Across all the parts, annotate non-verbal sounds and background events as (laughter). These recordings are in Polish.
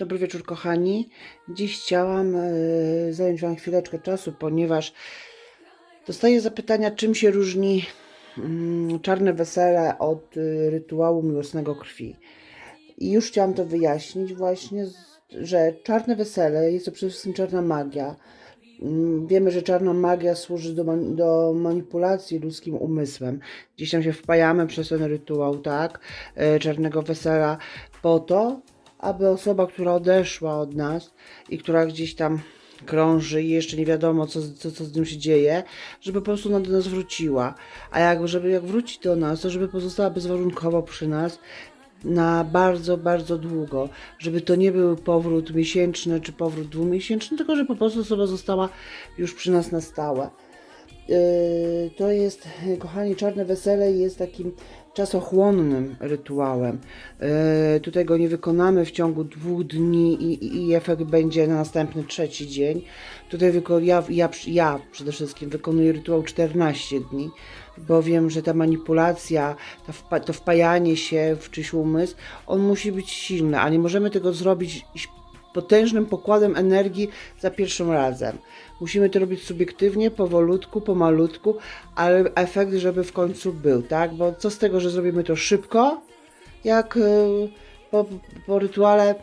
Dobry wieczór, kochani. Dziś chciałam e, zająć Wam chwileczkę czasu, ponieważ dostaję zapytania, czym się różni mm, czarne wesele od y, rytuału miłosnego krwi. I już chciałam to wyjaśnić właśnie, że czarne wesele jest to przede wszystkim czarna magia. Mm, Wiemy, że czarna magia służy do, do manipulacji ludzkim umysłem. Gdzieś tam się wpajamy przez ten rytuał, tak, e, czarnego wesela, po to, aby osoba, która odeszła od nas i która gdzieś tam krąży i jeszcze nie wiadomo, co, co, co z tym się dzieje, żeby po prostu ona do nas wróciła. A jak, żeby jak wróci do nas, to żeby pozostała bezwarunkowo przy nas na bardzo, bardzo długo. Żeby to nie był powrót miesięczny czy powrót dwumiesięczny, tylko że po prostu osoba została już przy nas na stałe. Yy, to jest, kochani, czarne wesele jest takim czasochłonnym rytuałem. Yy, tutaj go nie wykonamy w ciągu dwóch dni i, i efekt będzie na następny trzeci dzień. Tutaj ja, ja, ja przede wszystkim wykonuję rytuał 14 dni, bo wiem, że ta manipulacja, to wpajanie się w czyjś umysł, on musi być silny, a nie możemy tego zrobić potężnym pokładem energii za pierwszym razem. Musimy to robić subiektywnie, powolutku, pomalutku, ale efekt, żeby w końcu był, tak? Bo co z tego, że zrobimy to szybko, jak y, po, po rytuale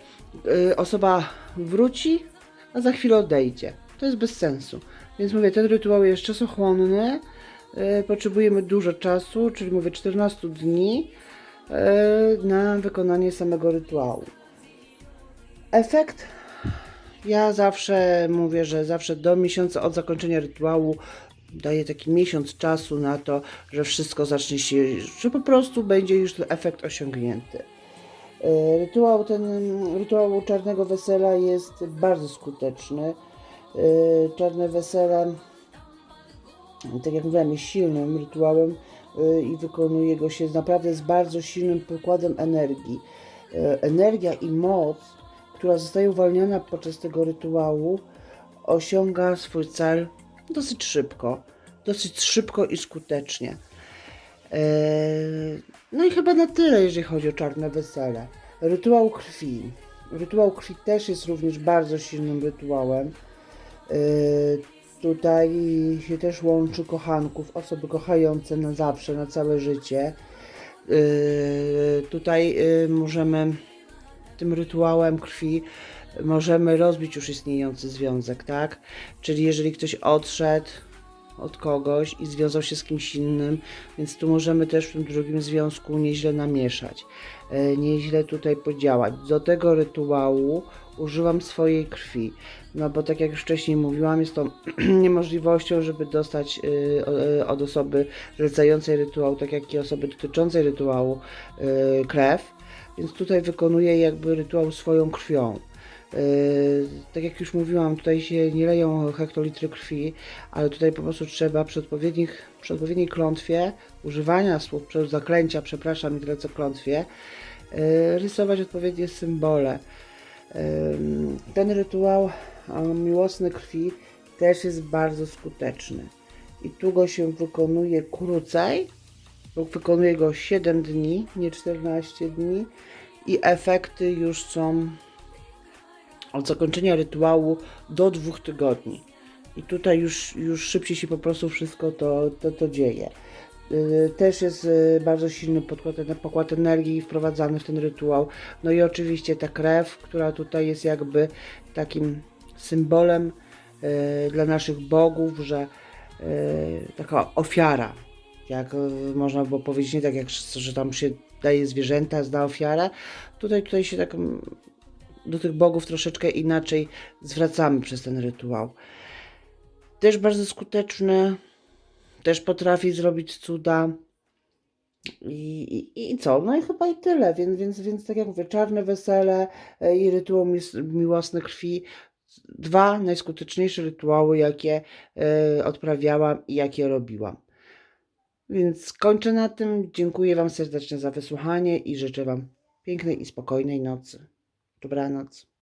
y, osoba wróci, a za chwilę odejdzie. To jest bez sensu. Więc mówię, ten rytuał jest czasochłonny, y, potrzebujemy dużo czasu, czyli mówię 14 dni na wykonanie samego rytuału. Efekt ja zawsze mówię, że zawsze do miesiąca od zakończenia rytuału daję taki miesiąc czasu na to, że wszystko zacznie się, że po prostu będzie już ten efekt osiągnięty. E, Rytuał ten, rytuał czarnego wesela jest bardzo skuteczny. E, Czarne wesele, tak jak mówiłem, jest silnym rytuałem e, i wykonuje go się naprawdę z bardzo silnym pokładem energii. Energia i moc, która zostaje uwalniana podczas tego rytuału, osiąga swój cel dosyć szybko. Dosyć szybko i skutecznie. Eee, No i chyba na tyle, jeżeli chodzi o czarne wesele. Rytuał krwi. Rytuał krwi też jest również bardzo silnym rytuałem. Eee, Tutaj się też łączy kochanków, osoby kochające na zawsze, na całe życie. Eee, Tutaj możemy tym rytuałem krwi możemy rozbić już istniejący związek, tak? Czyli jeżeli ktoś odszedł od kogoś i związał się z kimś innym, więc tu możemy też w tym drugim związku nieźle namieszać, e, nieźle tutaj podziałać. Do tego rytuału użyłam swojej krwi, no bo tak jak już wcześniej mówiłam, jest to (clears throat) niemożliwością, żeby dostać o- y, od osoby zlecającej rytuał, tak jak i osoby dotyczącej rytuału krew, więc tutaj wykonuję jakby rytuał swoją krwią. Yy, tak jak już mówiłam, tutaj się nie leją hektolitry krwi, ale tutaj po prostu trzeba przy, odpowiednich, przy odpowiedniej klątwie, używania słów, zaklęcia, przepraszam, nie tyle co klątwie, yy, rysować odpowiednie symbole. Yy, ten rytuał miłosny krwi też jest bardzo skuteczny. I tu go się wykonuje krócej, bo wykonuje go 7 dni, nie 14 dni i efekty już są od zakończenia rytuału do dwóch tygodni. I tutaj już, już szybciej się po prostu wszystko to, to, to dzieje. Yy, Też jest yy, bardzo silny podkład, pokład energii wprowadzany w ten rytuał. No i oczywiście ta krew, która tutaj jest jakby takim symbolem yy, dla naszych bogów, że taka ofiara, jak yy, można było powiedzieć, nie tak jak że tam się daje zwierzęta za ofiarę. Tutaj, tutaj się tak mm, do tych bogów troszeczkę inaczej zwracamy przez ten rytuał. Też bardzo skuteczny, też potrafi zrobić cuda. I, i, I co? No i chyba i tyle, więc, więc, więc tak jak mówię, czarne wesele e, i rytuał mis- miłosny krwi. Dwa najskuteczniejsze rytuały, jakie e, odprawiałam i jakie robiłam. Więc kończę na tym. Dziękuję Wam serdecznie za wysłuchanie i życzę Wam pięknej i spokojnej nocy. Dobranoc.